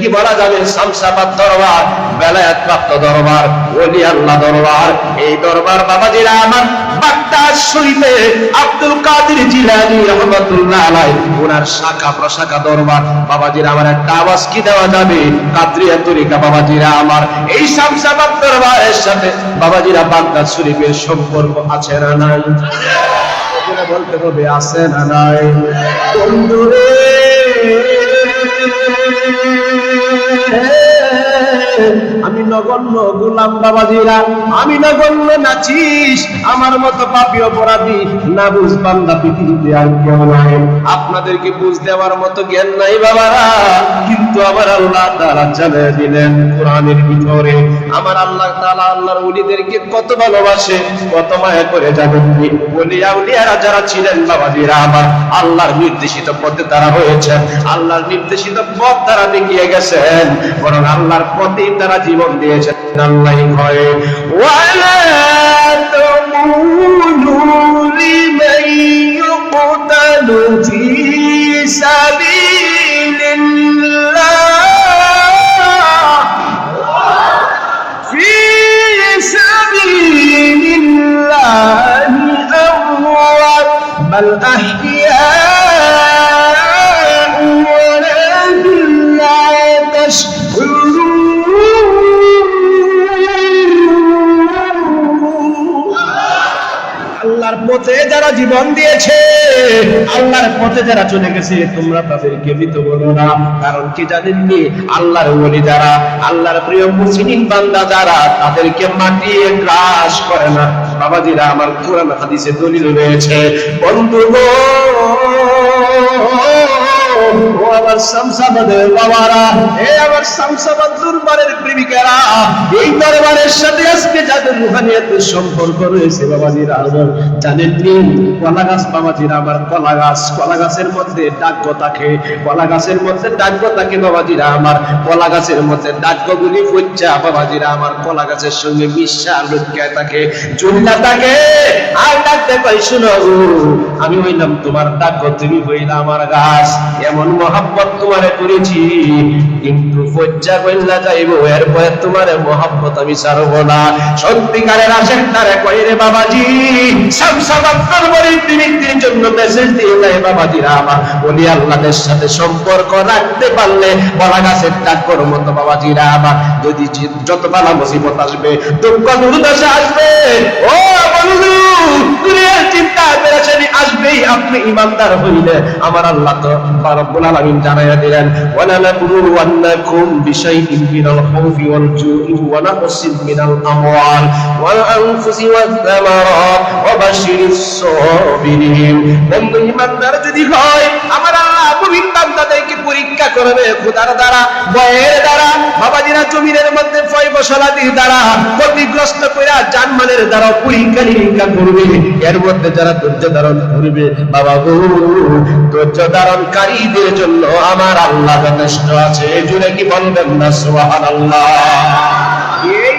কি বলা যাবে? শামসাবাদ দরবার বেলায়াত প্রাপ্ত দরবার, ওলি আল্লাহ দরবার, এই দরবার বাবাজিরা আমার আব্দুল আলাই, ওনার শাখা প্রশাখা দরবার, বাবাজিরা আমার একটা আওয়াজ কি দেওয়া যাবে? তরিকা, বাবাজিরা আমার এই শামসাবাদ দরবারের সাথে, বাবাজিরা বাগদাদ শরীফের সম্পর্ক আছে না নাই? বলতে হবে, আছে না নাই? বন্ধুরে আমি নগণ্য গোলাম বাবাজিরা, আমি নগণ্য নাচিস, আমার মতো পাপি অপরাধী না বুঝ বান্দা পৃথিবীতে আর কেউ নাই। আপনাদেরকে বুঝ দেওয়ার মতো জ্ঞান নাই বাবারা কিন্তু আমার আল্লাহ তারা জানিয়ে দিলেন কোরআনের ভিতরে, আমার আল্লাহ তাআলা আল্লাহর ওলিদেরকে কত ভালোবাসে, কত মায়া করে জানেননি ওলিয়া উলিয়ারা যারা ছিলেন বাবাজিরা, আমার আল্লাহর নির্দেশিত পথে তারা হয়েছেন। আল্লাহর নির্দেশিত পথ তারা দেখিয়ে গেছেন বরং আল্লাহর পথেই তারা জীবন দিয়েছেন আল্লাহ ভয়ে ওয়ালা তামুনু লিমান ইউকতালু ফি সাবিলিল্লাহ في سبيل الله أموات بل أحياء পথে যারা জীবন দিয়েছে, আল্লাহর পথে যারা চলে গেছে, তোমরা তাদেরকে মৃত বলো না। কারণ কি জানেননি আল্লাহর ওলি যারা, আল্লাহর প্রিয় মুসলিম বান্দা যারা, তাদেরকে মাটিয়ে গ্রাস করে না। বাবাজিরা, আমার কোরআন হাদিসে দলিল রয়েছে। বন্ধু গো ও শামসাবাদের বাবারা, এ শামসাবাদ দরবারের প্রেমিকারা, এই দরবারের সাথে আজকে যাদের সম্পর্ক রয়েছে বাবাজিরা কলা গাছ বাবাজিরা আমার কলা গাছ কলা গাছের মধ্যে কলা গাছের মধ্যে বাবাজিরা আমার কলা গাছের মধ্যে বাবাজিরা আমার কলা গাছের সঙ্গে মিশা আর ডাকতে পাই শুনো আমি হইলাম তোমার ডাক্য তুমি হইলা আমার গাছ। এমন মহাব্বত তোমারে করেছি, কিন্তু ফজ্জা কইলা যাইব এরপরে তোমার মহাব্বত আমি ছাড়বো না। সত্যিকারের আশেক তারে কই রে বাবাজি সব সবাত্তর বলি তিনি জন্য মেসেজ দিয়ে দেয় বাবাজিরা আমার। বলি, আল্লাহদের সাথে সম্পর্ক রাখতে পারলে বলা গাছের ডাক্কর মতো বাবাজিরা আমার। যদি যত বালা মুসিবত আসবে, দুঃখ দুর্দশা আসবে, ও বন্ধু! ইমানদার হইলে। আমার আল্লাহ তো রব্বুল আলামিন জানাইয়া দিলেন, ওয়ালা নাবলুওয়ান্নাকুম বিশাইইন মিনাল খাউফি ওয়াল জুই ওয়া নাকসিন মিনাল যদি হয়, আমার আল্লাহ মুমিন বান্দাদেরকে পরীক্ষা করবে, খোদার দ্বারা ভয়ের দ্বারা, বাবাজিরা জমিনের মধ্যে ফয় বসলাদির দ্বারা, ক্ষতিগ্রস্ত কইরা জানমালের দ্বারা পরীক্ষা নিরীক্ষা করবে। এর মধ্যে যারা ধৈর্য ধারণ করবে, বাবা গো, ধৈর্য ধারণকারীদের জন্য আমার আল্লাহ যথেষ্ট আছে। জুড়ে কি বলবেন না, সুবহানাল্লাহ?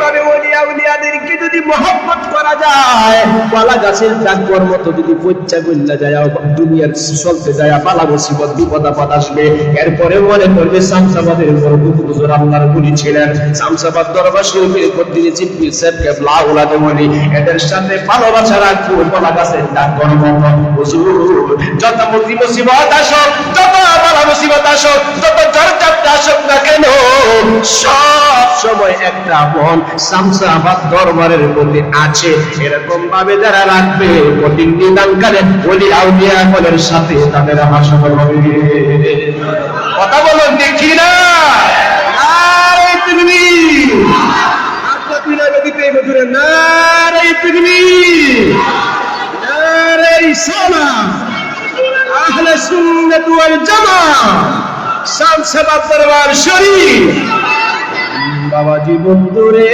এইভাবে ওলিয়া উলিয়াদেরকে যদি মহব্বত করা যায় কলা গাছের ডাকর মতো যদি পচ্চা গল্লা যায় দুনিয়ার চলতে যায়, পালা মুসিবত, বিপদ আপদ আসবে। এরপরে মনে করবে শামসাবাদের উপর হুজুর আল্লাহর গুলি ছিলেন। শামসাবাদ দরবার শরীফের উপর তিনি চিপি সাহেবকে লাউলাতে বলি এদের সাথে ভালোবাসা রাখব কলা গাছের ডাকর মতো। হুজুর, যত মুসিবত আসো যত বালা মুসিবত আসো যত ঝড় আসুক না কেন, সব সময় একটা মন শামসাবাদ দরবারের প্রতি আছে। এরকম ভাবে যারা রাখবে কঠিন নিদানকালে ওলি আউলিয়া বলের সাথে তাদের হাসন হবে। কথা বলো দেখি না? নারে মধুরে, নারে সালাম আহলে সুন্নাত ওয়াল জামাত! শামসাবাদ দরবার শরীফ! বাবাজি বন্ধুরে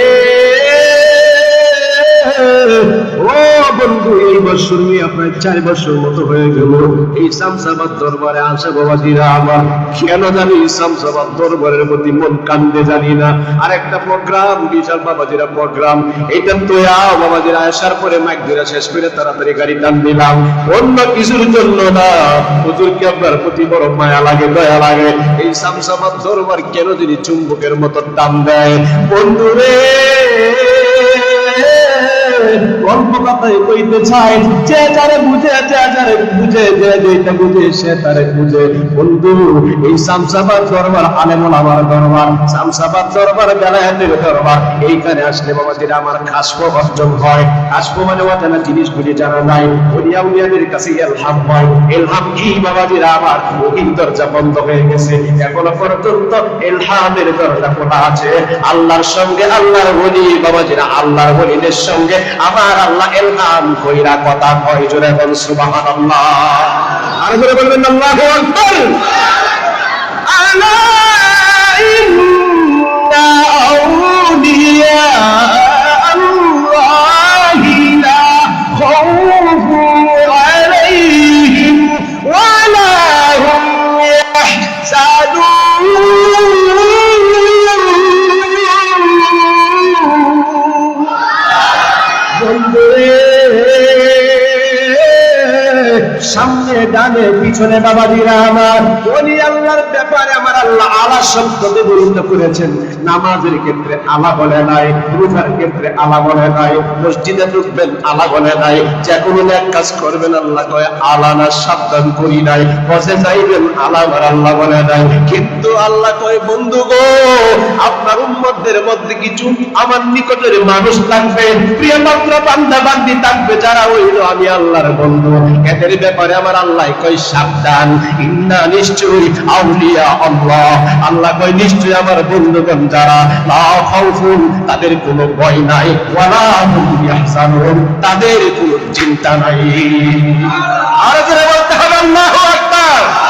ও বন্ধু, এই বছর নিয়ে আপনার চার বছর মতো হয়ে গেল। এই শামসাবাদ দরবারে আসে বাবাজিরা আমার। কেন জানি শামসাবাদ দরবারের প্রতি মন কান্দে জানি না। আর একটা প্রোগ্রাম, বিশাল বাবাজিরা প্রোগ্রাম। এটা তো বাবাজিরা, আসার পরে মাইক ধরে শেষ করে তাড়াতাড়ি গাড়ি টান দিলাম। অন্য কিছুর জন্য না, হুজুরকে আপনার প্রতি বড় মায়া লাগে, দয়া লাগে। এই শামসাবাদ দরবার কেন যদি চুম্বকের মতো টান দেয়। বন্ধুরে কথাই কইতে চাই যে যারে বুঝে, যে যারে বুঝে, যে যেটা বুঝে সে তারে বুঝে। বন্ধু, এই শামসাবাদ দরবার আলেমুল আমার দরবার, শামসাবাদ দরবার বেলায়েতের দরবার, এইখানে আসলে বাবাজিরা আমার খাসবো অর্জন হয়। মানে জানা নাই। উলিয়াদের কাছে এলহাম হয়। এলহাম কি আমার? দরজা বন্ধ হয়ে গেছে। এখনও পর্যন্ত এলহামের দরজা খোলা আছে। আল্লাহর সঙ্গে আল্লাহর বলি বাবাজিরা আল্লাহর বলিদের সঙ্গে। আমার আল্লাহ এলহাম কইরা কথা কয়, জোরে বল সুবহানাল্লাহ। আর জোরে বলবেন আল্লাহু আকবার। আলা ইন্না আউলিয়া। সামনে ডানে পিছনে বাবাজিরা আমার। ওলি আল্লাহর ব্যাপারে আমার আল্লাহ আলা শব্দ ব্যবহৃত করেছেন। নামাজের ক্ষেত্রে আলা বলে নাই, রোজার ক্ষেত্রে আলা বলে নাই, মসজিদে ঢুকবেন, আলা বলে নাই। যে কোনো এক কাজ করবেন, আল্লাহ কয়, আলা না, সাবধান করি নাই। বসে যাইবেন, আলা আমার আল্লাহ বলে নাই। কিন্তু আল্লাহ কয়, বন্ধু গো, আপনার উম্মতদের মধ্যে কিছু আমার নিকটের মানুষ থাকবে। প্রিয় মাত্র বান্দা বান্দি থাকবে, যারা হইল আমি আল্লাহর বন্ধু। এদের ব্যাপারে আমার আল্লাহ কয় সাবধান। ইন্না নিশ্চয়ই আউলিয়া আল্লাহ। আল্লাহ কয়, নিশ্চয়ই আমার বন্ধুগণ যারা লা খাউফুন, তাদের কোনো ভয় নাই। ওয়ালা হুম ইয়াহজানুন, তাদের কোনো চিন্তা নাই। আর যারা বলতে হবে, আল্লাহু আকবার।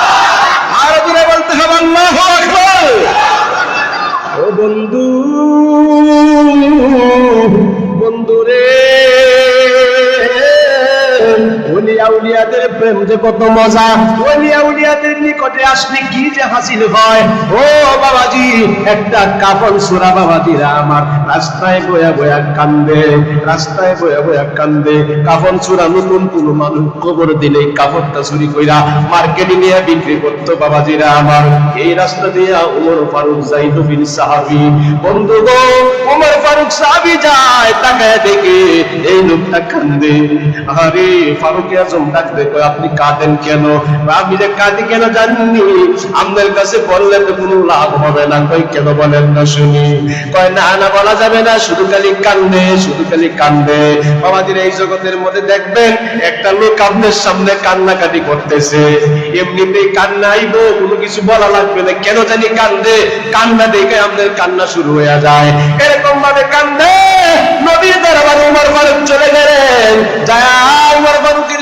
প্রেম যে কত মজা। ওলিয়া উলিয়াদের নিকটে আসলে কি যে হাসিল হয়। ও বাবাজি, একটা কাপন সুরা বাবাজিরা আমার রাস্তায় বয়া বয়া কান্দে, রাস্তায় বয়া বয়া কান্দে। কাপন সুরা নতুন কোন মানুষ কবর দিলে কাপড়টা চুরি কইরা মার্কেটে নিয়ে বিক্রি করতো বাবাজিরা আমার। এই রাস্তা দিয়ে উমর ফারুক জাইদ বিন সাহাবি। বন্ধু গো, উমর ফারুক সাহাবি যায় তাকায় দেখে এই লোকটা কান্দে। আরে ফারুক আজম ডাক দেখো আপনি কাঁদেন কেন? আমি যে কাঁদি কেন জাননি? আপনার কাছে বললে তো কোনো লাভ হবে না। কই কেন বলেন না শুনি? কয়, না না বলা যাবে না। শুধু খালি কান্দে, শুধু খালি কান্দে। বাবাজির এই জগতের মধ্যে দেখবেন, একটা লোক আপনার সামনে কান্নাকাটি করতেছে। এমনিতেই কান্না আইব কোনো কিছু বলা লাগবে না। কেন জানি কান্দে? কান্না দেখে আপনার কান্না শুরু হয়ে যায়। এরকম ভাবে কান্দে নবী দরবারে উমর ফারুক চলে গেলেন। যায় উমর ফারুকের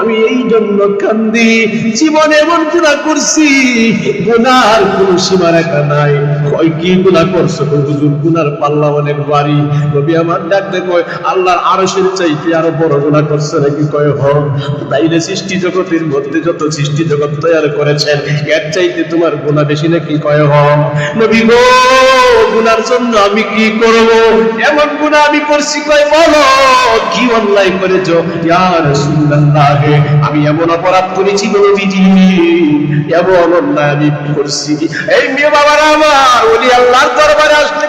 আমি এই জন্য কান্দি। জীবনে এমন গুণা করছি, গুনার কোন সীমা রেখা নাই। কয় কি গুণা করছ হুজুর? গুনার পাল্লা অনেক বাড়ি নবী আমার ডাকতে কয়, আল্লাহর আরশের চাইতে আরও বড় গুণা করছে নাকি? কয়, হ। তাইলে সৃষ্টি জগতের মধ্যে যত সৃষ্টি জগৎ তৈরি করেছেন, এর চাইতে তোমার গুণা বেশি নাকি? কয়, হ। নবী গো, গুনার জন্য আমি কি করব? এমন গুনাহ আমি করছি, কয়, বলো। কি অন্যায় করেছ? ইয়া রাসূলুল্লাহ। আমি এমন অপরাধ করেছি নবীজি এমন অন্যায় আমি করছি। এই মেয়ে বাবারা আমার, ওলি আল্লাহর দরবারে আসলে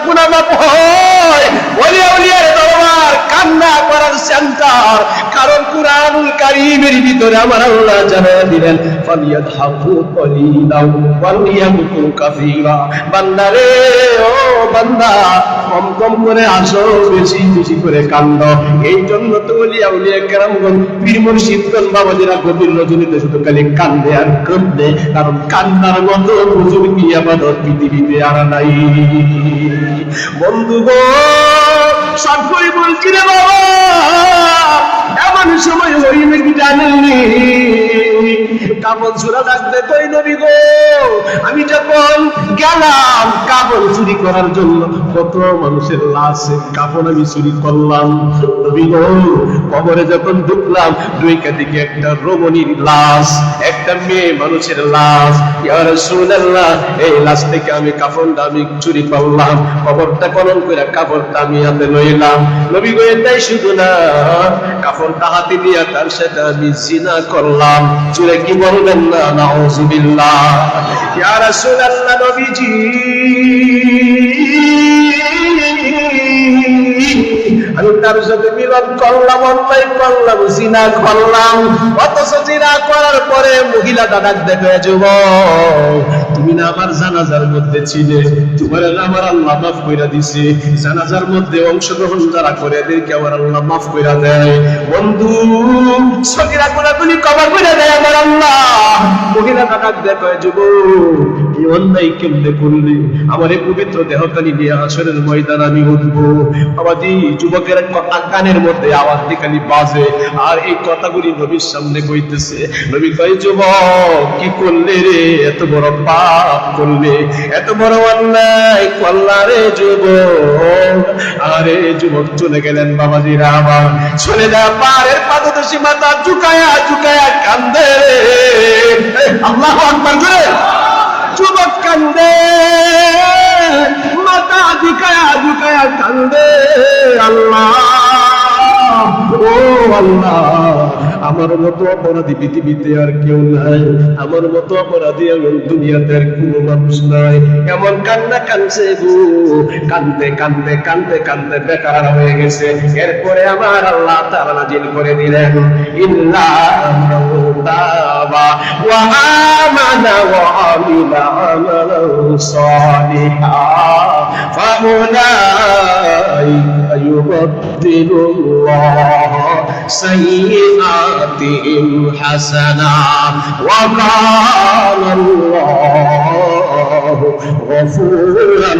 ওলি আউলিয়ার দরবার কান্না করার সেন্টার কারণ কুরআনুল কারীম টাইমের ভিতরে আমার আল্লাহ দিলেন কাসীরা। বান্দারে ও বান্দা, কম কম করে আসো, বেশি বেশি করে কান্দ। এই জন্য তো ওলিয়া উলিয়া কেরামগণ, পীর মুর্শিদগণ বাবাজিরা গভীর রজনীতে শুধু খালি কান্দে আর কান্দে কারণ কান্নার মতো বুজুর্গি আমাদের পৃথিবীতে আর নাই। বন্ধু গো, সব করে বলছি রে বাবা? এমন সময় হইবে কি জানেননি কাপড় চুরা ডাকতে কই গো? আমি যখন গেলাম কাপড় চুরি করার জন্য কত মানুষের লাশে, কাপড় আমি চুরি করলাম। কবরে যখন ঢুকলাম দুইকা দিকে একটা রমণীর লাশ, একটা মেয়ে মানুষের লাশ। এই লাশ থেকে আমি আমি চুরি করলাম। কবরটা কলম করে কাপড়টা আমি হাতে লইলাম। নবী শুধু না, কাপড়টা হাতে দিয়া তার সাথে আমি জিনা করলাম। চুরে কি বলবেন না, নাউজুবিল্লাহ। ইয়া রাসূলুল্লাহ নবীজি। আমি তার সাথে মিলন করলাম, অন্যায় করলাম, জিনা করলাম। অথচ জিনা করার পরে মহিলা ডাক দেখে যুব তুমি না আমার জানাজার মধ্যে ছিলে। তোমার আমার আল্লাহ মাফ কইরা দিছে। জানাজার মধ্যে অংশগ্রহণ যারা করে, এদেরকে আমার আল্লাহ মাফ কইরা দেয়। বন্ধু সকিরা গুণাগুলি কভার করে দেয় আমার আল্লাহ। মহিলা ডাক দেখে যুব অন্যায় কেমনে করলি? আমার এই পবিত্র দেহকালী নিয়ে আসরের ময়দান আমি উঠবো। বাবাজি যুবকের কানের মধ্যে আওয়াজ দিয়ে খালি বাজে। আর এই কথাগুলি নবীর সামনে কইতেছে নবী কয় যুবক, কি করলে রে? এত বড় পাপ করলে। এত বড় অন্যায় করলা রে যুবক। আরে যুবক, চলে গেলেন বাবাজিরা আমার চলে যা পারের পাদদেশি মাথা ঝুকায়া ঝুকায়া কান্দে আল্লাহ আকবার করে। আল্লাহ। আমার মতো অপরাধী পৃথিবীতে আর কেউ নাই। আমার মতো অপরাধী এমন দুনিয়াতে আর কোনো মানুষ নাই। এমন কান্না কানছে গো কান্দতে কান্দতে কান্দতে কান্দতে বেকার হয়ে গেছে। এরপরে আমার আল্লাহ তাআলা নাজিল করে দিলেন ইল্লা সালিহা। ফাউলাইকা ইউবাদদিলুল্লাহ سيئاتهم حسنا وكان الله غفورا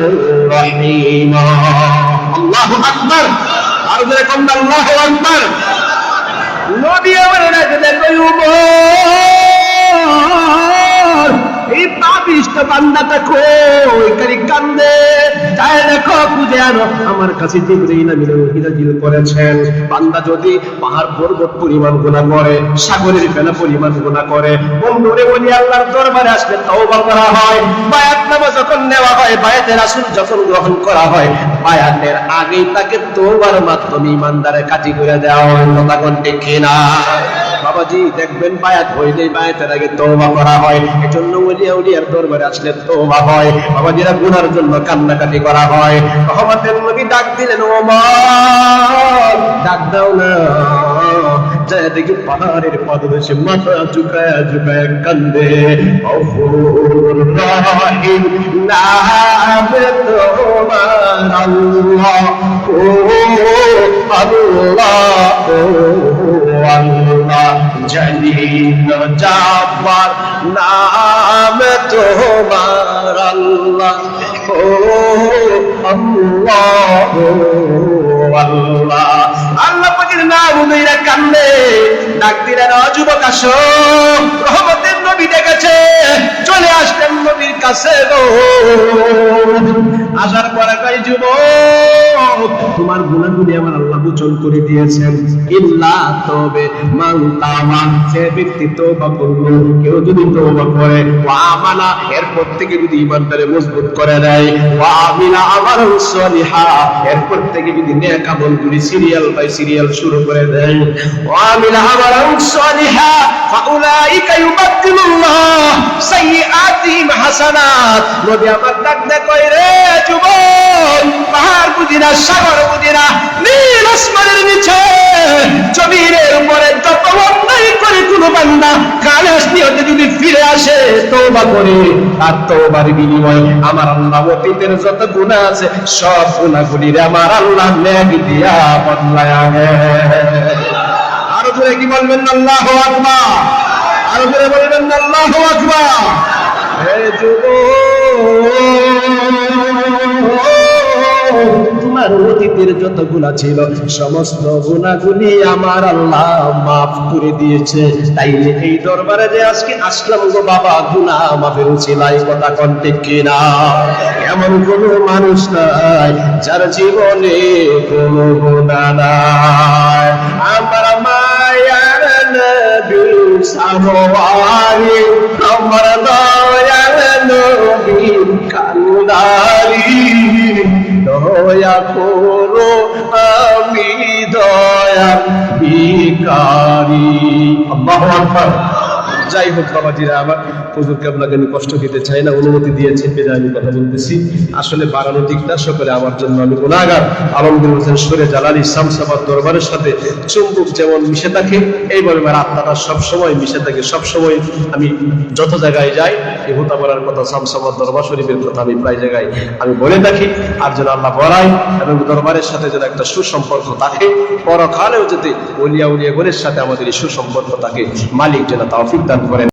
رحيما الله اكبر ارجوكم الله اكبر নবী আমার ডাকে দেখো এই পাপিষ্ট বান্দাটা কই কারি কান্দে তাই দেখো খুঁজে আনো। আমার কাছে আমিন হিদাজিল করেছেন। বান্দা যদি পাহাড় পর্বত পরিমাণ করে, সাগরের ফেনা পরিমাণ করে, বন্ধুরে বলি, আল্লাহর দরবারে আসলে তওবা করা হয়। বায়াত যখন নেওয়া হয়, বায়াতের যখন গ্রহণ করা হয়, বায়াতের আগেই তাকে তওবার মাধ্যমে ইমানদারে কাটি করে দেওয়া হয়। কথা কোন ঠিক বাবাজি, দেখবেন বায়াত হইলেই বায়াতের আগে তওবা করা হয়। এজন্য ওলিয়া উলিয়ার দরবারে আসলে তওবা হয়। বাবাজিরা গুনার জন্য কান্নাকাটি করা হয়। রহমতের নবী ডাক দিলেন ওমর ডাক দাও না। দেখি পাহাড়ের পাদদেশে মাথা ঝুকায় ঝুকায় কান্দে। নামে তোমার ও আল্লাহ আল্লাহ জলিল জাব্বার নাম তোমার আল্লাহ ও আল্লাহ। আল্লাহ আল্লাহ নাম উনাইরা কান্দে ডাক দিলেন "ও যুবক আসো রহমতের নবী ডেকেছে চলে আসলেন নবীর কাছে গো আসার পরে কই যুবক তোমার গুণাগুলি আমার মোচন করে দিয়েছেন। ইল্লা তবে মান তাওবা সে ব্যক্তি তওবা করল, কেউ যদি তওবা করে, ওয়া আমানা এরপর থেকে যদি ইমানদারে মজবুত করে দেয় ওয়া আমিলা আমাল সলিহা, এরপর থেকে যদি নেক আমলগুলি সিরিয়াল বাই সিরিয়াল শুরু করে দেয়, ওয়া আমিলা আমাল সলিহা, ফাউলাইকা ইউবাদদিলুল্লাহ সাইয়্যাতিহিম হাসানাত। নবী আমার ডাক কই রে যুবক, পাহাড় বুঝি না, সাগর বুঝি না, নীল আসমানের নিচে, জমিনের উপরে যত অন্যায় করে কোনো বান্দা খালেস নিয়তে যদি ফিরে আসে, তওবা করে, আর তওবার বিনিময়ে আমার আল্লাহ অতীতের যত গুনাহ আছে, সব গুনাহগুলির আমার আল্লাহ নেক দিয়া বদলায় আগে আরও জোরে কি বলবেন? আল্লাহ আকবার। আরও জোরে বলবেন? আল্লাহু আকবার। হে যুবক তোমার অতীতের যত গুণা ছিল, সমস্ত গুণাগুলি আমার আল্লাহ মাফ করে দিয়েছে। তাইলে এই দরবারে যে আজকে আসলাম গো বাবা গুণা মাফের উচিলাই কথা কন্টে কিনা? এমন কোন মানুষ নাই, যার জীবনে কোনো গুণা নাই। আমার মায়ার নবী সানোয়ারি আমার দয়ার নবী কান্দারি দয়া করো আমি দয়া ভিকারি আল্লাহু আকবার। যাই হোক বাবাজিরা আমার হুজুর কেবলাকে আমি কষ্ট দিতে চাই না, অনুমতি দিয়েছে পেরে আমি কথা বলতেছি। আসলে বাড়ানো দিক না, সকলে আমার জন্য আমি গুণাগার আলমগীর হোসেন সরে জালালি শামসাবাদ দরবারের সাথে চুম্বুক যেমন মিশে থাকে, এইভাবে আমার আত্মাটা সবসময় মিশে থাকে, সবসময় আমি যত জায়গায় যাই এই হুতাবরার কথা, শামসাবাদ দরবার শরীফের কথা আমি প্রায় জায়গায় আমি বলে থাকি। আর যেন আল্লাহ বলাই এবং দরবারের সাথে যেন একটা সুসম্পর্ক থাকে, পরকালেও যাতে উলিয়া উলিয়া গণের সাথে আমাদের এই সুসম্পর্ক থাকে, মালিক যেন তাওফিক দান করেন।